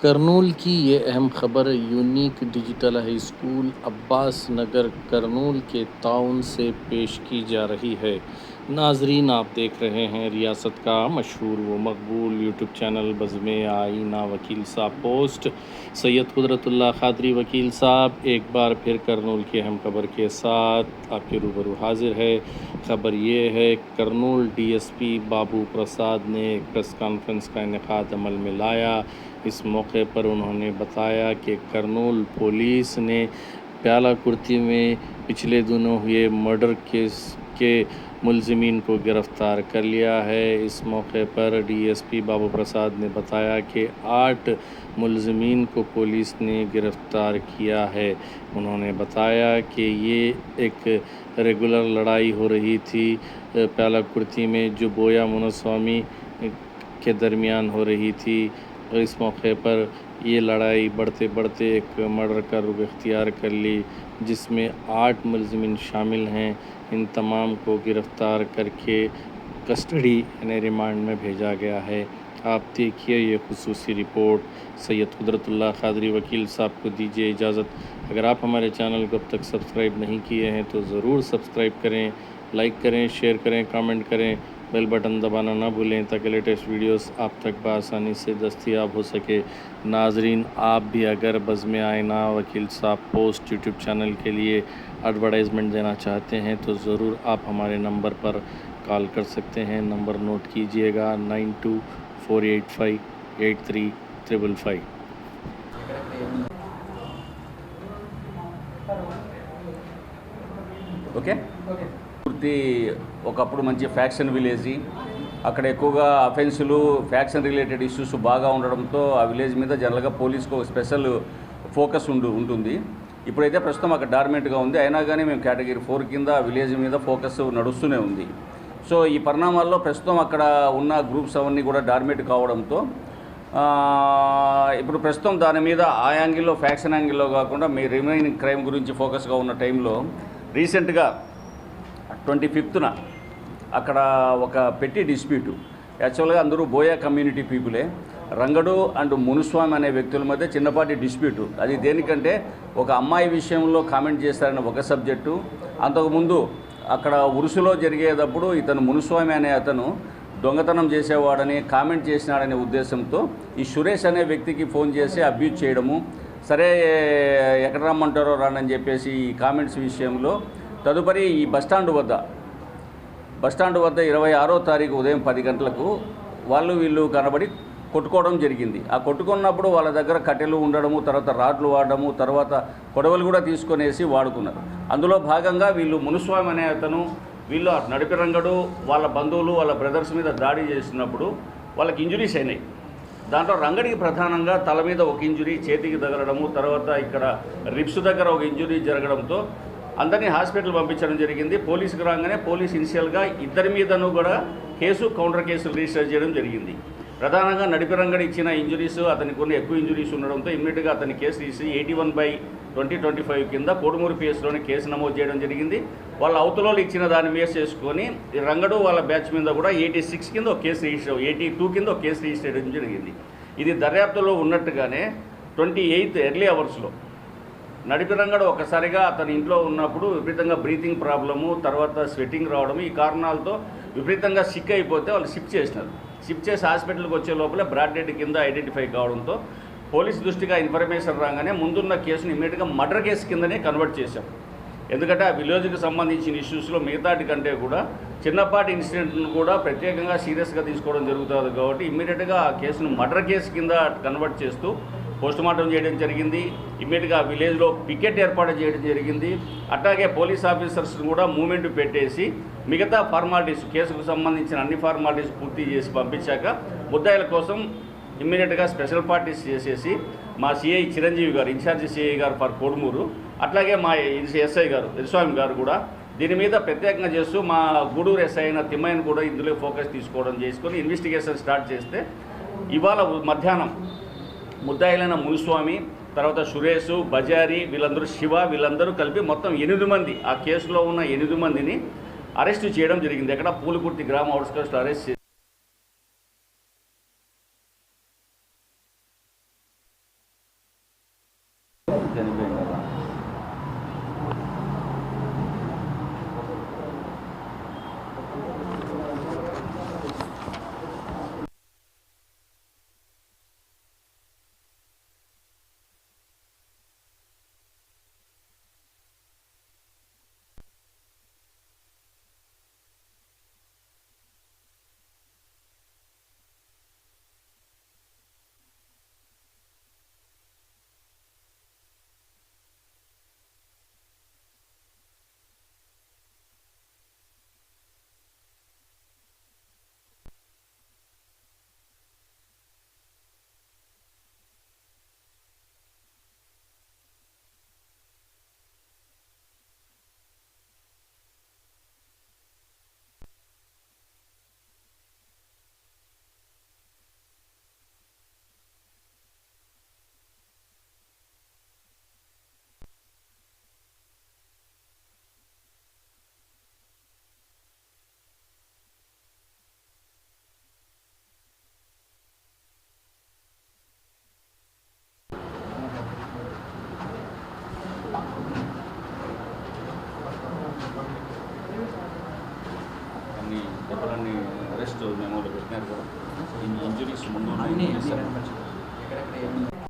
کرنول کی یہ اہم خبر یونیک ڈیجیٹل ہائی اسکول عباس نگر کرنول کے تعاون سے پیش کی جا رہی ہے۔ ناظرین، آپ دیکھ رہے ہیں ریاست کا مشہور و مقبول یوٹیوب چینل بزم آئینہ وکیل صاحب پوسٹ۔ سید قدرت اللہ خادری وکیل صاحب، ایک بار پھر کرنول کی اہم خبر کے ساتھ آپ کے روبرو حاضر ہے۔ خبر یہ ہے، کرنول ڈی ایس پی بابو پرساد نے ایک پریس کانفرنس کا انعقاد عمل میں لایا۔ اس موقع پر انہوں نے بتایا کہ کرنول پولیس نے پیالہ کرتی میں پچھلے دنوں ہوئے مرڈر کیس کے ملزمین کو گرفتار کر لیا ہے۔ اس موقع پر ڈی ایس پی بابو پرساد نے بتایا کہ آٹھ ملزمین کو پولیس نے گرفتار کیا ہے۔ انہوں نے بتایا کہ یہ ایک ریگولر لڑائی ہو رہی تھی۔ پیالا کرتی میں جو بویا منسوامی کے درمیان ہو رہی تھی۔ اس موقع پر یہ لڑائی بڑھتے بڑھتے ایک مرڈر کا رخ اختیار کر لی، جس میں آٹھ ملزمین شامل ہیں۔ ان تمام کو گرفتار کر کے کسٹڈی یعنی ریمانڈ میں بھیجا گیا ہے۔ آپ دیکھیے یہ خصوصی رپورٹ۔ سید قدرت اللہ قادری وکیل صاحب کو دیجیے اجازت۔ اگر آپ ہمارے چینل کو اب تک سبسکرائب نہیں کیے ہیں تو ضرور سبسکرائب کریں، لائک کریں، شیئر کریں، کامنٹ کریں۔ بیل بٹن دبانا نہ بھولیں تاکہ لیٹسٹ ویڈیوز آپ تک بآسانی سے دستیاب ہو سکے۔ ناظرین آپ بھی اگر بزم آئینہ وکیل صاحب پوسٹ یوٹیوب چینل کے لیے ایڈورٹائزمنٹ دینا چاہتے ہیں تو ضرور آپ ہمارے نمبر پر کال کر سکتے ہیں۔ نمبر نوٹ کیجیے گا نائن ٹو فور ایٹ فائی ایٹ تھری ٹریبل فائی اوکے۔ పూర్తి ఒకప్పుడు మంచి ఫ్యాక్షన్ విలేజ్. అక్కడ ఎక్కువగా అఫెన్సులు ఫ్యాక్షన్ రిలేటెడ్ ఇష్యూస్ బాగా ఉండడంతో ఆ విలేజ్ మీద జనరల్గా పోలీస్కి ఒక స్పెషల్ ఫోకస్ ఉండు ఉంటుంది. ఇప్పుడైతే ప్రస్తుతం అక్కడ డార్మెంట్గా ఉంది. అయినా కానీ మేము కేటగిరీ ఫోర్ కింద విలేజ్ మీద ఫోకస్ నడుస్తూనే ఉంది. సో ఈ పరిణామాల్లో ప్రస్తుతం అక్కడ ఉన్న గ్రూప్స్ అవన్నీ కూడా డార్మేట్ కావడంతో ఇప్పుడు ప్రస్తుతం దాని మీద ఆ యాంగిల్లో ఫ్యాక్షన్ యాంగిల్లో కాకుండా మీ రిమైనింగ్ క్రైమ్ గురించి ఫోకస్గా ఉన్న టైంలో రీసెంట్గా ట్వంటీ ఫిఫ్త్న అక్కడ ఒక పెట్టి డిస్ప్యూటు. యాక్చువల్గా అందరూ బోయా కమ్యూనిటీ పీపులే. రంగడు అండ్ మునుస్వామి అనే వ్యక్తుల మధ్య చిన్నపాటి డిస్ప్యూటు. అది దేనికంటే ఒక అమ్మాయి విషయంలో కామెంట్ చేశారని ఒక సబ్జెక్టు. అంతకుముందు అక్కడ ఉరుసులో జరిగేటప్పుడు ఇతను మునుస్వామి అనే అతను దొంగతనం చేసేవాడని కామెంట్ చేసినాడనే ఉద్దేశంతో ఈ సురేష్ అనే వ్యక్తికి ఫోన్ చేసి అబ్యూజ్ చేయడము. సరే ఎక్కడ రమ్మంటారో రానని చెప్పేసి ఈ కామెంట్స్ విషయంలో తదుపరి ఈ బస్టాండ్ వద్ద. బస్టాండ్ వద్ద ఇరవై ఆరో తారీఖు ఉదయం పది గంటలకు వాళ్ళు వీళ్ళు కనబడి కొట్టుకోవడం జరిగింది. ఆ కొట్టుకున్నప్పుడు వాళ్ళ దగ్గర కట్టెలు ఉండడము తర్వాత రాడ్లు వాడడము తర్వాత కొడవలు కూడా తీసుకునేసి వాడుకున్నారు. అందులో భాగంగా వీళ్ళు మునుస్వామి అనే అతను వీళ్ళు ఆ నడిపి రంగడు వాళ్ళ బంధువులు వాళ్ళ బ్రదర్స్ మీద దాడి చేసినప్పుడు వాళ్ళకి ఇంజురీస్ అయినాయి. దాంట్లో రంగడికి ప్రధానంగా తల మీద ఒక ఇంజురీ చేతికి తగలడము తర్వాత ఇక్కడ రిప్స్ దగ్గర ఒక ఇంజురీ జరగడంతో అందరినీ హాస్పిటల్ పంపించడం జరిగింది. పోలీసుకు రాగానే పోలీస్ ఇనిషియల్గా ఇద్దరి మీదను కూడా కేసు కౌంటర్ కేసులు రిజిస్టర్ చేయడం జరిగింది. ప్రధానంగా నడిపి రంగడి ఇచ్చిన ఇంజురీస్ అతనికి కొన్ని ఎక్కువ ఇంజురీస్ ఉండడంతో ఇమ్మీడియట్గా అతని కేసు తీసి eighty one by twenty twenty five కింద కోడుమూరు పిఎస్లోని కేసు నమోదు చేయడం జరిగింది. వాళ్ళ అవతలలో ఇచ్చిన దాన్ని బేస్ చేసుకొని రంగడు వాళ్ళ బ్యాచ్ మీద కూడా ఎయిటీ సిక్స్ కింద ఒక కేసు రిజిస్టర్ ఎయిటీ టూ కింద ఒక కేసు రిజిస్టర్ చేయడం జరిగింది. ఇది దర్యాప్తులో ఉన్నట్టుగానే ట్వంటీ ఎయిత్ ఎర్లీ అవర్స్లో నడిపి రంగడు ఒకసారిగా అతని ఇంట్లో ఉన్నప్పుడు విపరీతంగా బ్రీతింగ్ ప్రాబ్లము తర్వాత స్వెట్టింగ్ రావడం ఈ కారణాలతో విపరీతంగా సిక్ అయిపోతే వాళ్ళు షిఫ్ట్ చేసినారు. షిఫ్ట్ చేసి హాస్పిటల్కి వచ్చే లోపల బ్రాడ్ డెడ్ కింద ఐడెంటిఫై కావడంతో పోలీస్ దృష్టిగా ఇన్ఫర్మేషన్ రాగానే ముందున్న కేసుని ఇమీడియట్గా మర్డర్ కేసు కిందనే కన్వర్ట్ చేశాం. ఎందుకంటే ఆ విలేజ్కి సంబంధించిన ఇష్యూస్లో మిగతాటి కంటే కూడా చిన్నపాటి ఇన్సిడెంట్ను కూడా ప్రత్యేకంగా సీరియస్గా తీసుకోవడం జరుగుతుంది కాబట్టి ఇమ్మీడియట్గా ఆ కేసును మర్డర్ కేసు కింద కన్వర్ట్ చేస్తూ పోస్టుమార్టం చేయడం జరిగింది. ఇమ్మీడియట్గా విలేజ్లో పికెట్ ఏర్పాటు చేయడం జరిగింది. అట్లాగే పోలీస్ ఆఫీసర్స్ని కూడా మూమెంట్ పెట్టేసి మిగతా ఫార్మాలిటీస్ కేసుకు సంబంధించిన అన్ని ఫార్మాలిటీస్ పూర్తి చేసి పంపించాక ముద్దాయిల కోసం ఇమ్మీడియట్గా స్పెషల్ పార్టీస్ చేసేసి మా సిఐ చిరంజీవి గారు ఇన్ఛార్జి సిఐ గారు ఫర్ కోడుమూరు అట్లాగే మా ఎస్ఐ గారు ఎస్వామి గారు కూడా దీని మీద ప్రత్యేకంగా చేస్తూ మా గూడూరు ఎస్ఐ అయిన తిమ్మయ్యను కూడా ఇందులో ఫోకస్ తీసుకోవడం చేసుకొని ఇన్వెస్టిగేషన్ స్టార్ట్ చేస్తే ఇవాళ మధ్యాహ్నం ముద్దాయిలైన మునుస్వామి తర్వాత సురేష్ బజారి వీళ్ళందరూ శివ వీళ్ళందరూ కలిపి మొత్తం ఎనిమిది మంది ఆ కేసులో ఉన్న ఎనిమిది మందిని అరెస్ట్ చేయడం జరిగింది. ఎక్కడ పూలకుర్తి గ్రామ అవుట్స్కర్స్లో అరెస్ట్ చేసి చనిపోయింది కదా అన్ని దెబ్బలన్నీ పెట్టినారు కదా. ఇన్ని ఇంజురీస్ ముందు